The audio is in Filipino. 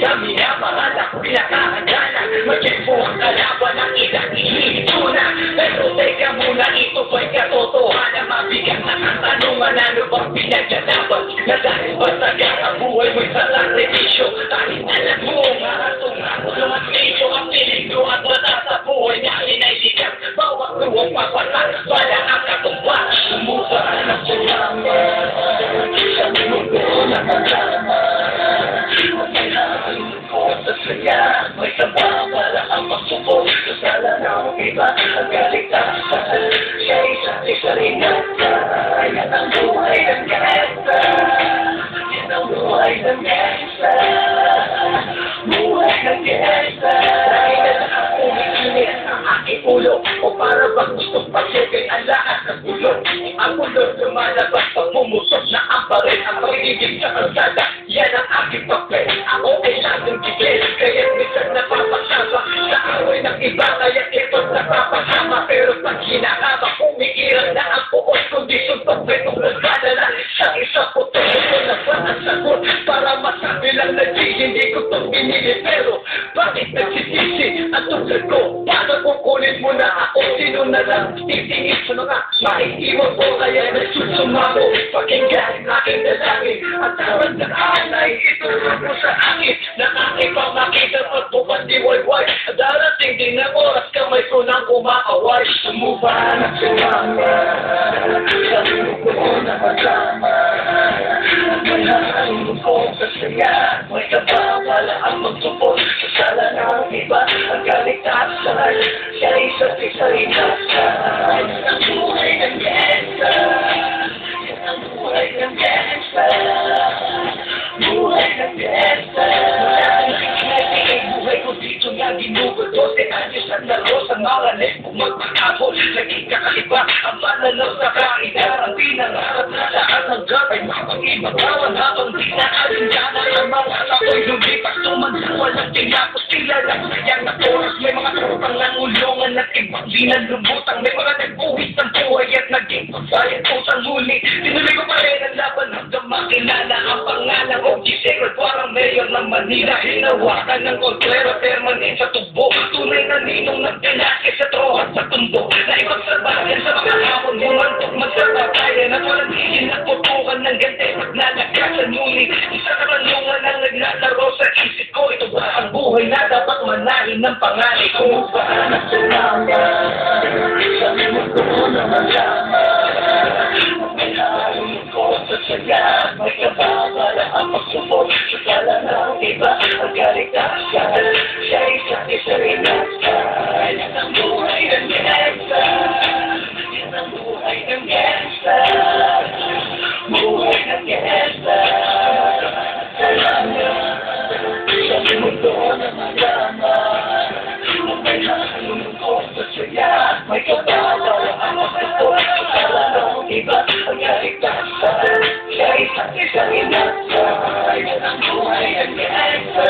Sa minamahal Ako pinakahanda na Maging po ang kalaban ng ilang ihihit ko na Teka muna ito ba'y katotohanan Mabigat na katanungan Ano bang pinagganapan Na dahil basta ang buhay mo'y sa na ang pagiging sa kalsada Yan ang aking papel Ako ay laging gigil Kaya minsan napapasama Sa away ng iba Kaya ito't napapasama Pero pag hinahama Umiiral na ang puot Kondisyon pag Hindi ko to pinili Pero bakit nagsisisi Ang tungkol ko? Paano kukunin mo na ako? Sino na lang titingin sa mga Makikiwan ko? Kaya nagsusumamo Pakinggan aking dalangin. At tawag ng alay Itulong mo sa akin Nakakipang makita Pag bumatiwayway Darating din ang oras Kamay ko nang kumakaway Sumuba na sumama. Sa ko na kasama Kailangan ko sa saya ang sa maranip Kung magpakabol Naging kakaliba Ang pananaw sa kainat Ang pinangarap na lahat ng God Ay mapag-ibabawan habang di na alinjana Ang mga tako'y lumipas Tumanda walang tinapos kilala Sayang na oras May mga trupang nangulungan At ibang binalubutang May mga nag-uwis ng buhay At naging pagbayad utang Ngunit tinuloy ko pa rin ang laban Hanggang makilala ang pangalan O Giselle Parang mayor ng Manila Hinawakan ng kontrero Permanent sa tubo. Tunay na ninong nagkalaki sa trohat sa tundo Na ipagsabayan sa mga hamon Mumantok magsabatayan At walang tigil na putukan ng gante Nagnanagasan ngunit Isa katanungan ang naglalaro sa isip ko Ito ba ang buhay na dapat ng panganay ko? Saan sumama? Sa minuto ko na masama Thank you.